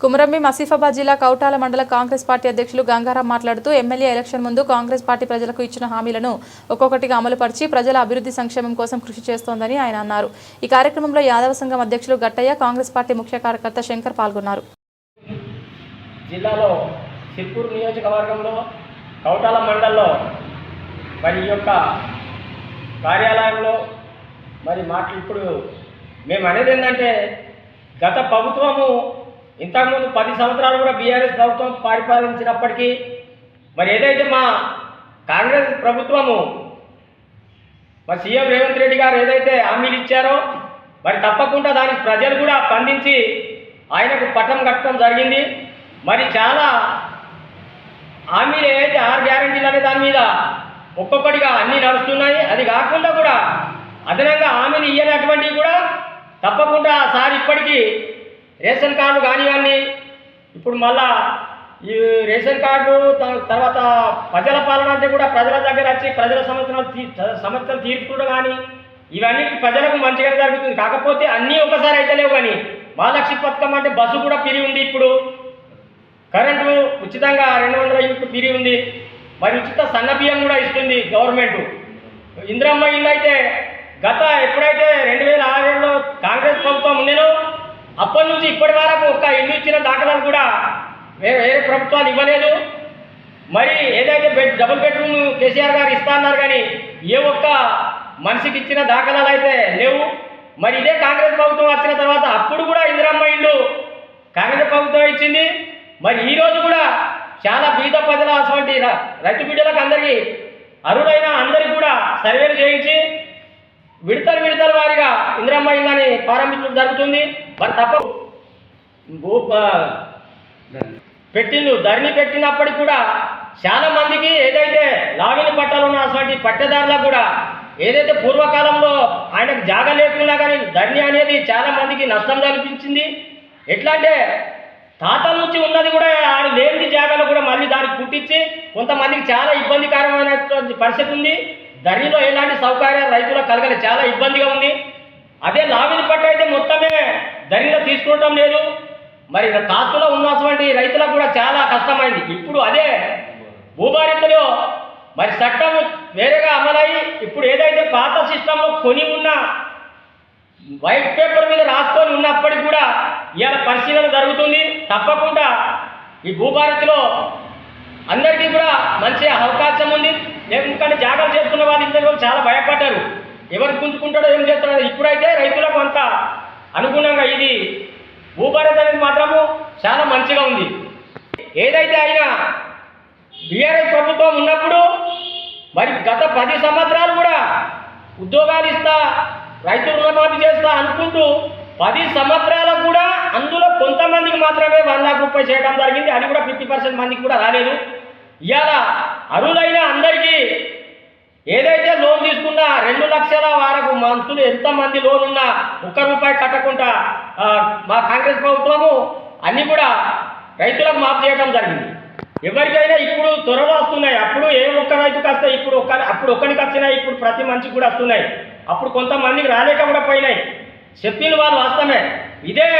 కుమరంభీం ఆసిఫాబాద్ జిల్లా కౌటాల మండల కాంగ్రెస్ పార్టీ అధ్యక్షులు గంగారాం మాట్లాడుతూ ఎమ్మెల్యే ఎలక్షన్ ముందు కాంగ్రెస్ పార్టీ ప్రజలకు ఇచ్చిన హామీలను ఒక్కొక్కటిగా అమలుపరిచి ప్రజల అభివృద్ధి సంక్షేమం కోసం కృషి చేస్తోందని ఆయన అన్నారు. ఈ కార్యక్రమంలో యాదవ సంఘం అధ్యక్షులు గట్టయ్య కాంగ్రెస్ పార్టీ ముఖ్య కార్యకర్త శంకర్ పాల్గొన్నారు. జిల్లాలో సిర్పూర్ నియోజకవర్గంలో కౌటాల మండల్లో మరి యొక్క కార్యాలయంలో మరి మాటలు ఇప్పుడు మేము అనేది ఏంటంటే గత ప్రభుత్వము ఇంతకుముందు పది సంవత్సరాలు కూడా బీఆర్ఎస్ ప్రభుత్వం పరిపాలించినప్పటికీ మరి ఏదైతే మా కాంగ్రెస్ ప్రభుత్వము మరి సీఎం రేవంత్ రెడ్డి గారు ఏదైతే హామీలు ఇచ్చారో మరి తప్పకుండా దానికి ప్రజలు కూడా స్పందించి ఆయనకు పట్టం కట్టడం జరిగింది. మరి చాలా హామీలు ఏదైతే ఆరు గ్యారంటీలు అనే దాని మీద ఒక్కొక్కటిగా అన్నీ నడుస్తున్నాయి. అది కాకుండా కూడా అదనంగా హామీలు ఇయ్యనటువంటివి కూడా తప్పకుండా సార్ ఇప్పటికీ రేషన్ కార్డు కానివ్వండి ఇప్పుడు మళ్ళా ఈ రేషన్ కార్డు త- తర్వాత ప్రజల పాలన అంటే కూడా ప్రజల దగ్గర వచ్చి ప్రజల సమస్యలు తీ సమస్యలు తీర్చుకోవడం కానీ ఇవన్నీ ప్రజలకు మంచిగా జరుగుతుంది. కాకపోతే అన్నీ ఒకసారి అయితే లేవు కానీ మహాలక్ష్మి పథకం అంటే బస్సు కూడా పిరి ఉంది ఇప్పుడు. కరెంటు ఉచితంగా రెండు వందల యూనిట్లు పిరి ఉంది. మరి ఉచిత సన్న బియ్యం కూడా ఇస్తుంది గవర్నమెంట్. ఇందిరమ్మ ఇల్లు అయితే గత ఎప్పుడైతే రెండు వేల ఆరులో కాంగ్రెస్ అప్పటి నుంచి ఇప్పటి వరకు ఒక్క ఇల్లు ఇచ్చిన దాఖలాలు కూడా వేరే వేరే ప్రభుత్వాలు ఇవ్వలేదు. మరి ఏదైతే బెడ్ డబుల్ బెడ్రూమ్ కేసీఆర్ గారు ఇస్తా అన్నారు కానీ ఏ ఒక్క మనిషికి ఇచ్చిన దాఖలాలు అయితే లేవు. మరి ఇదే కాంగ్రెస్ ప్రభుత్వం వచ్చిన తర్వాత అప్పుడు కూడా ఇందిరమ్మ ఇల్లు కాంగ్రెస్ ప్రభుత్వం ఇచ్చింది. మరి ఈరోజు కూడా చాలా బీద ప్రజల అటువంటి రైతు బిడ్డలకు అందరికీ అరుడైన అందరికీ కూడా సర్వేలు చేయించి విడతలు విడతల వారిగా ఇందిరమ్మ ఇళ్ళని ప్రారంభించడం జరుగుతుంది. మరి తప్ప భూ పెట్టిండు ధరణి పెట్టినప్పటికి కూడా చాలా మందికి ఏదైతే లాగిన పట్టాలు ఉన్న అటువంటి పట్టెదారులకు కూడా ఏదైతే పూర్వకాలంలో ఆయనకు జాగ లేకున్నా కానీ ధరణి అనేది చాలా మందికి నష్టం కల్పించింది ఎట్లా అంటే తాతల నుంచి ఉన్నది కూడా ఆయన లేని జాగాలో కూడా మళ్ళీ దానికి పుట్టించి కొంతమందికి చాలా ఇబ్బందికరమైనటువంటి పరిస్థితి ఉంది. ధరణిలో ఎలాంటి సౌకర్యాలు రైతులకు కలగలేదు. చాలా ఇబ్బందిగా ఉంది. అదే లావిని పట్ట అయితే మొత్తమే ధరణిలో తీసుకోవటం లేదు. మరి కాస్తులో ఉన్నటువంటి రైతులకు కూడా చాలా కష్టమైంది. ఇప్పుడు అదే భూభారితలో మరి చట్టం వేరేగా అమలయ్యి ఇప్పుడు ఏదైతే పాత సిస్టంలో కొని ఉన్న వైట్ పేపర్ మీద రాసుకొని ఉన్నప్పటికి కూడా ఇవాళ పరిశీలన జరుగుతుంది. తప్పకుండా ఈ భూభారతిలో అందరికీ కూడా మంచి అవకాశం ఉంది. ఎందుకంటే జాగ్రత్త చేసుకున్న వాళ్ళు ఇంతలో చాలా భయపడ్డారు. ఎవరు గుంజుకుంటాడో ఏం చేస్తాడో ఇప్పుడైతే రైతులకు అంత అనుగుణంగా ఇది భూభారత్ అనేది మాత్రము చాలా మంచిగా ఉంది. ఏదైతే అయినా బీఆర్ఎస్ ప్రభుత్వం ఉన్నప్పుడు మరి గత పది సంవత్సరాలు కూడా ఉద్యోగాలు ఇస్తా రైతు రుణమాఫీ చేస్తా అనుకుంటూ పది సంవత్సరాలకు కూడా అందులో కొంతమందికి మాత్రమే వన్ లాక్ రూపాయలు చేయడం జరిగింది. అది కూడా ఫిఫ్టీ పర్సెంట్ మందికి కూడా రాలేదు. ఇవాళ అరులైన అందరికీ ఏదైతే లోన్ తీసుకున్నా రెండు లక్షల వరకు మంతులు ఎంతమంది లోన్ ఉన్నా ఒక్క రూపాయి కట్టకుండా మా కాంగ్రెస్ ప్రభుత్వము అన్నీ కూడా రైతులకు మాఫ్ చేయడం జరిగింది. ఎవరికైనా ఇప్పుడు త్వరలో వస్తున్నాయి. అప్పుడు ఏ ఒక్క రైతుకి వస్తాయి ఇప్పుడు ఒక్క అప్పుడు ఒక్కరికి వచ్చినాయి ఇప్పుడు ప్రతి మనిషికి కూడా వస్తున్నాయి. అప్పుడు కొంతమందికి రాలేక కూడా పోయినాయి. చెప్పిన వాళ్ళు వాస్తవమే. ఇదే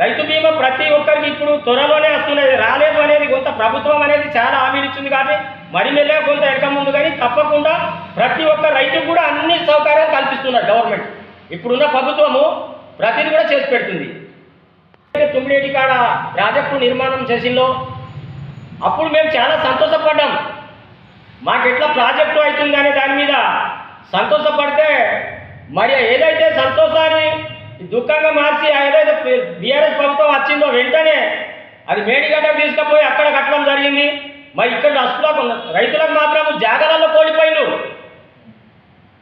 రైతు బీమా ప్రతి ఒక్కరికి ఇప్పుడు త్వరలోనే వస్తున్నది. రాలేదు అనేది కొంత ప్రభుత్వం అనేది చాలా హామీలు ఇచ్చింది కానీ మరి మెల్లే కొంత ఎడక ముందు కానీ తప్పకుండా ప్రతి ఒక్క రైతుకు కూడా అన్ని సౌకర్యాలు కల్పిస్తున్నారు గవర్నమెంట్. ఇప్పుడున్న ప్రభుత్వము ప్రతిది కూడా చేసి పెడుతుంది. తుమ్మిడేటి కాడ ప్రాజెక్టు నిర్మాణం చేసిందో అప్పుడు మేము చాలా సంతోషపడ్డాం. మాకు ఎట్లా ప్రాజెక్టు అవుతుంది అనే దాని మీద సంతోషపడితే మరి ఏదైతే సంతోషాన్ని దుఃఖంగా మార్చి ఏదైతే బీఆర్ఎస్ ప్రభుత్వం వచ్చిందో వెంటనే అది మేడిగడ్డ తీసుకుపోయి అక్కడ కట్టడం జరిగింది. మరి ఇక్కడ అసలు రైతులకు మాత్రం జాగరాల్లో కోల్పోయిండు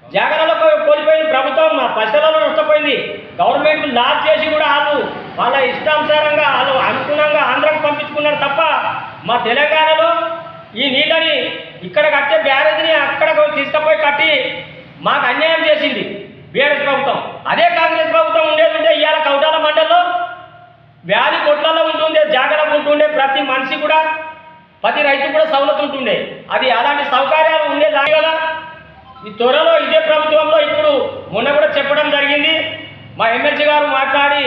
జాగరాల్లో కోల్పోయింది ప్రభుత్వం మా పైసలలో నష్టపోయింది. గవర్నమెంట్ లాస్ చేసి కూడా వాళ్ళు వాళ్ళ ఇష్టానుసారంగా వాళ్ళు అనుగుణంగా ఆంధ్రకు పంపించుకున్నారు తప్ప మా తెలంగాణలో ఈ నీళ్ళని ఇక్కడ కట్టే బ్యారేజ్ని అక్కడ తీసుకుపోయి కట్టి మాకు అన్యాయం చేసింది బీఆర్ఎస్ ప్రభుత్వం. అదే కాంగ్రెస్ ప్రభుత్వం ఉండేది ఉంటే ఇవాళ కౌటాల మండల్లో వ్యాధి కొట్లలో ఉంటుండే జాగ్రత్త ఉంటుండే ప్రతి మనిషి కూడా ప్రతి రైతు కూడా సౌలత్ ఉంటుండే. అది అలాంటి సౌకర్యాలు ఉండేది కదా. ఈ త్వరలో ఇదే ప్రభుత్వంలో ఇప్పుడు మొన్న కూడా చెప్పడం జరిగింది. మా ఎమ్మెల్సీ గారు మాట్లాడి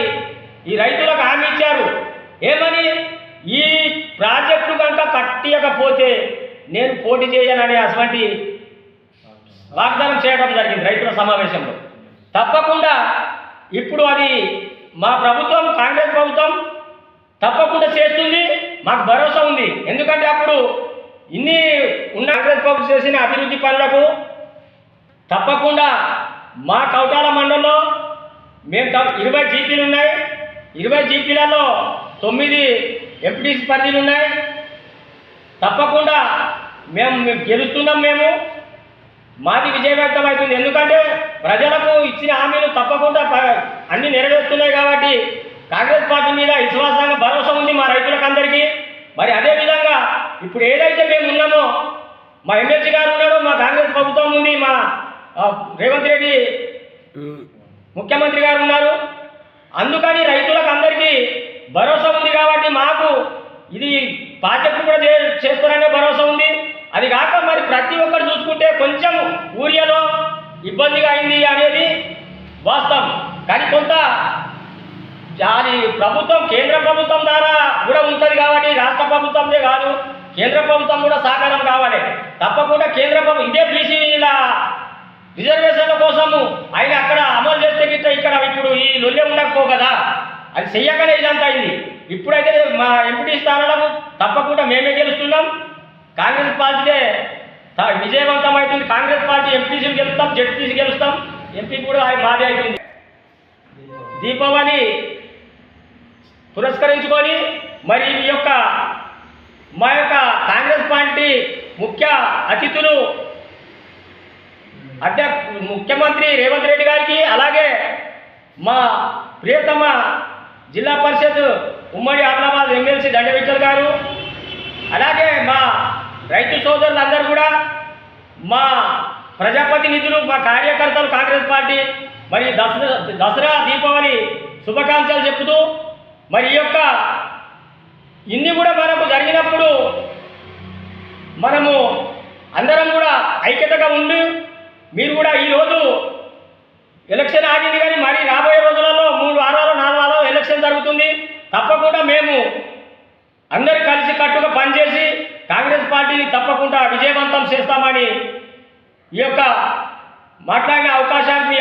ఈ రైతులకు హామీ ఇచ్చారు. ఏమని? ఈ ప్రాజెక్టు కనుక కట్టియకపోతే నేను పోటీ చేయననే అటువంటి వాగ్దానం చేయడం జరిగింది రైతుల సమావేశంలో. తప్పకుండా ఇప్పుడు అది మా ప్రభుత్వం కాంగ్రెస్ ప్రభుత్వం తప్పకుండా చేస్తుంది. మాకు భరోసా ఉంది. ఎందుకంటే అప్పుడు ఇన్ని ఉన్న కాంగ్రెస్ ప్రభుత్వం చేసిన అభివృద్ధి పనులకు తప్పకుండా మా కౌటాల మండలంలో మేము ఇరవై జీపీలు ఉన్నాయి. ఇరవై జీపీలలో తొమ్మిది ఎంపీటీసీ పరిధిలు ఉన్నాయి. తప్పకుండా మేము మేము గెలుస్తున్నాం మేము. మాది విజయవంతమవుతుంది ఎందుకంటే ప్రజలకు ఇచ్చిన హామీలు తప్పకుండా ప- అన్ని నెరవేరుతున్నాయి కాబట్టి కాంగ్రెస్ పార్టీ మీద విశ్వాసంగా భరోసా ఉంది మా రైతులకు అందరికీ మరి అదే విధంగా ఇప్పుడు ఏదైతే మేము ఉన్నామో మా ఎమ్మెల్సీ గారు ఉన్నాడు మా కాంగ్రెస్ ప్రభుత్వం ఉంది మా రేవంత్ రెడ్డి ముఖ్యమంత్రి గారు ఉన్నారు. అందుకని రైతులకు అందరికీ భరోసా ఉంది కాబట్టి మాకు ఇది ప్రాజెక్టు కూడా చేస్తారనే భరోసా ఉంది. అది కాక మరి ప్రతి ఒక్కరు చూసుకుంటే కొంచెం ఊరియాలో ఇబ్బందిగా అయింది అనేది వాస్తవం. కానీ కొంత అది ప్రభుత్వం కేంద్ర ప్రభుత్వం ద్వారా కూడా ఉంటుంది కాబట్టి రాష్ట్ర ప్రభుత్వందే కాదు కేంద్ర ప్రభుత్వం కూడా సహకారం కావాలి. తప్పకుండా కేంద్ర ప్రభుత్వం ఇదే బీసీల రిజర్వేషన్ల కోసము ఆయన అక్కడ అమలు చేస్తే గిట్ట ఇక్కడ ఇప్పుడు ఈ లొల్లె ఉండకపో కదా. అది చెయ్యకనే ఇదంతా అయింది. ఇప్పుడైతే మా ఎంపీటీ స్థానాలకు తప్పకుండా మేమే గెలుస్తున్నాం. కాంగ్రెస్ పార్టీదే విజయవంతం అవుతుంది కాంగ్రెస్ పార్టీ ఎంపీసీలు గెలుస్తాం జడ్పీసీ గెలుస్తాం. ఎంపీ కూడా ఆయన మాదే అవుతుంది దీపావళి పురస్కరించుకొని మరి ఈ యొక్క మా యొక్క కాంగ్రెస్ పార్టీ ముఖ్య అతిథులు అధ్యక్ష ముఖ్యమంత్రి రేవంత్ రెడ్డి గారికి అలాగే మా ప్రియతమ జిల్లా పరిషత్ ఉమ్మడి ఆదిలాబాద్ ఎమ్మెల్సీ దండవిఠల్ గారు అలాగే మా రైతు సోదరులందరూ కూడా మా ప్రజాప్రతినిధులు మా కార్యకర్తలు కాంగ్రెస్ పార్టీ మరి దసరా దసరా దీపావళి శుభాకాంక్షలు చెప్తూ మరి ఈ యొక్క ఇన్ని కూడా మనకు జరిగినప్పుడు మనము అందరం కూడా ఐక్యతగా ఉండి మీరు కూడా ఈరోజు ఎలక్షన్ ఆగింది కానీ మరి రాబోయే రోజులలో మూడు వారాలు నాలుగు వారాలు ఎలక్షన్ జరుగుతుంది. తప్పకుండా మేము అందరికీ కలిసి కట్టుగా పనిచేసి కాంగ్రెస్ పార్టీని తప్పకుండా విజయవంతం చేస్తామని ఈ యొక్క మాట్లాడిన అవకాశాన్ని